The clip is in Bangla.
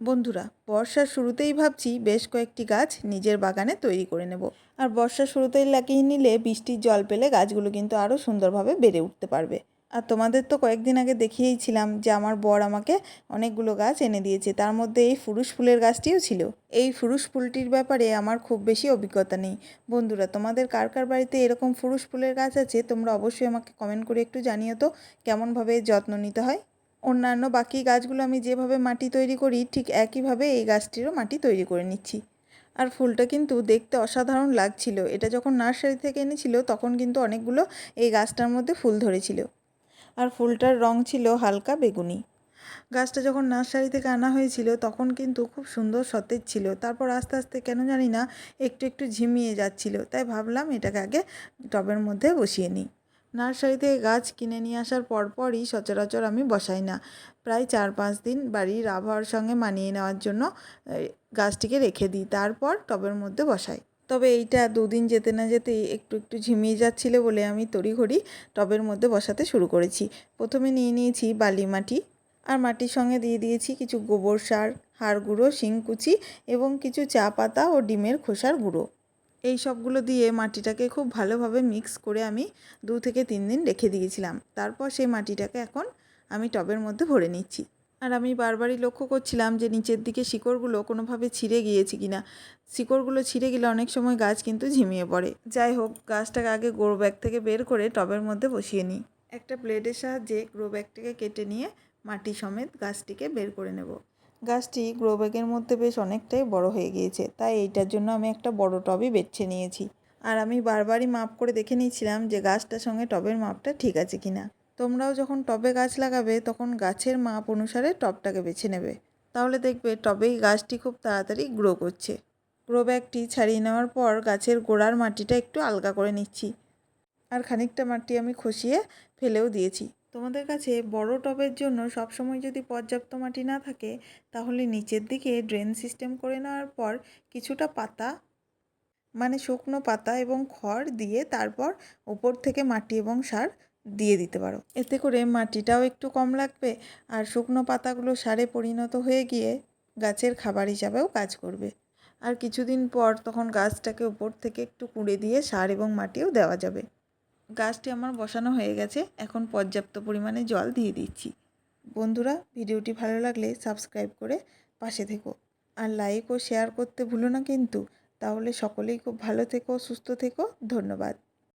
বন্ধুরা, বর্ষার শুরুতেই ভাবছি বেশ কয়েকটি গাছ নিজের বাগানে তৈরি করে নেব। আর বর্ষার শুরুতেই লাগিয়ে নিলে বৃষ্টির জল পেলে গাছগুলো কিন্তু আরও সুন্দরভাবে বেড়ে উঠতে পারবে। আর তোমাদের তো কয়েকদিন আগে দেখিয়েইছিলাম যে আমার বর আমাকে অনেকগুলো গাছ এনে দিয়েছে, তার মধ্যে এই ফুরুষ ফুলের গাছটিও ছিল। এই ফুরুষ ফুলটির ব্যাপারে আমার খুব বেশি অভিজ্ঞতা নেই। বন্ধুরা, তোমাদের কার কার বাড়িতে এরকম ফুরুষ ফুলের গাছ আছে তোমরা অবশ্যই আমাকে কমেন্ট করে একটু জানিও তো, কেমনভাবে যত্ন নিতে হয়? অন্যান্য বাকি গাছগুলো আমি যেভাবে মাটি তৈরি করি, ঠিক একইভাবে এই গাছটিরও মাটি তৈরি করে নিচ্ছি। আর ফুলটা কিন্তু দেখতে অসাধারণ লাগছিল। এটা যখন নার্সারি থেকে এনেছিল, তখন কিন্তু অনেকগুলো এই গাছটার মধ্যে ফুল ধরেছিল। আর ফুলটার রং ছিল হালকা বেগুনি। গাছটা যখন নার্সারি থেকে আনা হয়েছিল, তখন কিন্তু খুব সুন্দর সতেজ ছিল। তারপর আস্তে আস্তে, কেন জানি না, একটু একটু ঝিমিয়ে যাচ্ছিল। তাই ভাবলাম এটাকে আগে টবের মধ্যে বসিয়ে নিই। নার্সারি থেকে গাছ কিনে নিয়ে আসার পরপরই সচরাচর আমি বসাই না। প্রায় চার পাঁচ দিন বাড়ির আবহাওয়ার সঙ্গে মানিয়ে নেওয়ার জন্য গাছটিকে রেখে দিই, তারপর টবের মধ্যে বসাই। তবে এইটা দুদিন যেতে না যেতেই একটু একটু ঝিমিয়ে যাচ্ছিল বলে আমি তড়িঘড়ি টবের মধ্যে বসাতে শুরু করেছি। প্রথমে নিয়ে নিয়েছি বালি মাটি, আর মাটির সঙ্গে দিয়ে দিয়েছি কিছু গোবর সার, হাড় গুঁড়ো, শিংকুচি এবং কিছু চা পাতা ও ডিমের খোসার গুঁড়ো। এই সবগুলো দিয়ে মাটিটাকে খুব ভালোভাবে মিক্স করে আমি দু থেকে তিন দিন রেখে দিয়েছিলাম। তারপর সেই মাটিটাকে এখন আমি টবের মধ্যে ভরে নিচ্ছি। আর আমি বারবারই লক্ষ্য করছিলাম যে নিচের দিকে শিকড়গুলো কোনোভাবে ছিঁড়ে গিয়েছে কিনা। শিকড়গুলো ছিঁড়ে গেলে অনেক সময় গাছ কিন্তু ঝিমিয়ে পড়ে। যাই হোক, গাছটাকে আগে গ্রো ব্যাগ থেকে বের করে টবের মধ্যে বসিয়ে নিই। একটা ব্লেডের সাহায্যে গ্রো ব্যাগটাকে কেটে নিয়ে মাটি সমেত গাছটিকে বের করে নেব। গাছটি গ্রো ব্যাগের মধ্যে বেশ অনেকটাই বড় হয়ে গিয়েছে, তাই এইটার জন্য আমি একটা বড় টবই বেছে নিয়েছি। আর আমি বারবারই মাপ করে দেখে নিয়েছিলাম যে গাছটার সঙ্গে টবের মাপটা ঠিক আছে কিনা। তোমরাও যখন টবে গাছ লাগাবে, তখন গাছের মাপ অনুসারে টবটাকে বেছে নেবে। তাহলে দেখবে টবেই গাছটি খুব তাড়াতাড়ি গ্রো করছে। গ্রো ব্যাগটি ছাড়িয়ে নেওয়ার পর গাছের গোড়ার মাটিটা একটু আলগা করে নিচ্ছি। আর খানিকটা মাটি আমি খসিয়ে ফেলেও দিয়েছি। তোমাদের কাছে বড় টবের জন্য সবসময় যদি পর্যাপ্ত মাটি না থাকে, তাহলে নিচের দিকে ড্রেন সিস্টেম করে নেওয়ার পর কিছুটা পাতা মানে শুকনো পাতা এবং খড় দিয়ে তারপর ওপর থেকে মাটি এবং সার দিয়ে দিতে পারো। এতে করে মাটিটাও একটু কম লাগবে আর শুকনো পাতাগুলো সারে পরিণত হয়ে গিয়ে গাছের খাবার হিসাবেও কাজ করবে। আর কিছুদিন পর তখন গাছটাকে উপর থেকে একটু কুঁড়ে দিয়ে সার এবং মাটিও দেওয়া যাবে। গাছটি আমার বসানো হয়ে গেছে, এখন পর্যাপ্ত পরিমাণে জল দিয়ে দিচ্ছি। বন্ধুরা, ভিডিওটি ভালো লাগলে সাবস্ক্রাইব করে পাশে থেকো। আর লাইক ও শেয়ার করতে ভুলো না কিন্তু। তাহলে সকলেই খুব ভালো থেকো, সুস্থ থেকো। ধন্যবাদ।